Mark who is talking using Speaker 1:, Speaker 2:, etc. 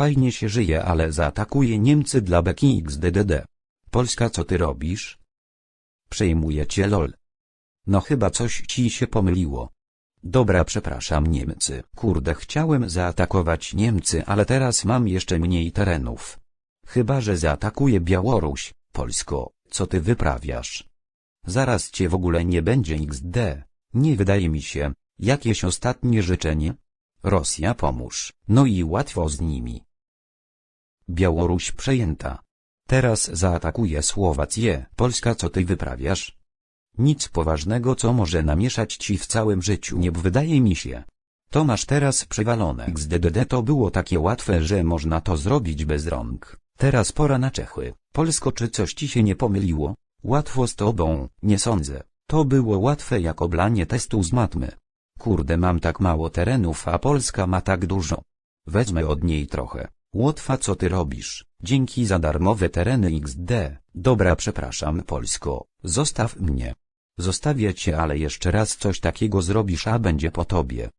Speaker 1: Fajnie się żyje, ale zaatakuje Niemcy dla beki XDDD. Polska co ty robisz? Przejmuje cię lol. No chyba coś ci się pomyliło. Dobra przepraszam Niemcy. Kurde chciałem zaatakować Niemcy, ale teraz mam jeszcze mniej terenów. Chyba że zaatakuje Białoruś. Polsko, co ty wyprawiasz? Zaraz cię w ogóle nie będzie XD. Nie wydaje mi się. Jakieś ostatnie życzenie? Rosja pomóż. No i łatwo z nimi. Białoruś przejęta. Teraz zaatakuje Słowację. Polska co ty wyprawiasz? Nic poważnego co może namieszać ci w całym życiu nie wydaje mi się. To masz teraz przywalone XDDD to było takie łatwe, że można to zrobić bez rąk. Teraz pora na Czechy. Polsko czy coś ci się nie pomyliło? Łatwo z tobą, nie sądzę. To było łatwe jak oblanie testu z matmy. Kurde mam tak mało terenów, a Polska ma tak dużo. Wezmę od niej trochę. Łotwa co ty robisz? Dzięki za darmowe tereny XD. Dobra przepraszam Polsko, zostaw mnie. Zostawię cię ale jeszcze raz coś takiego zrobisz a będzie po tobie.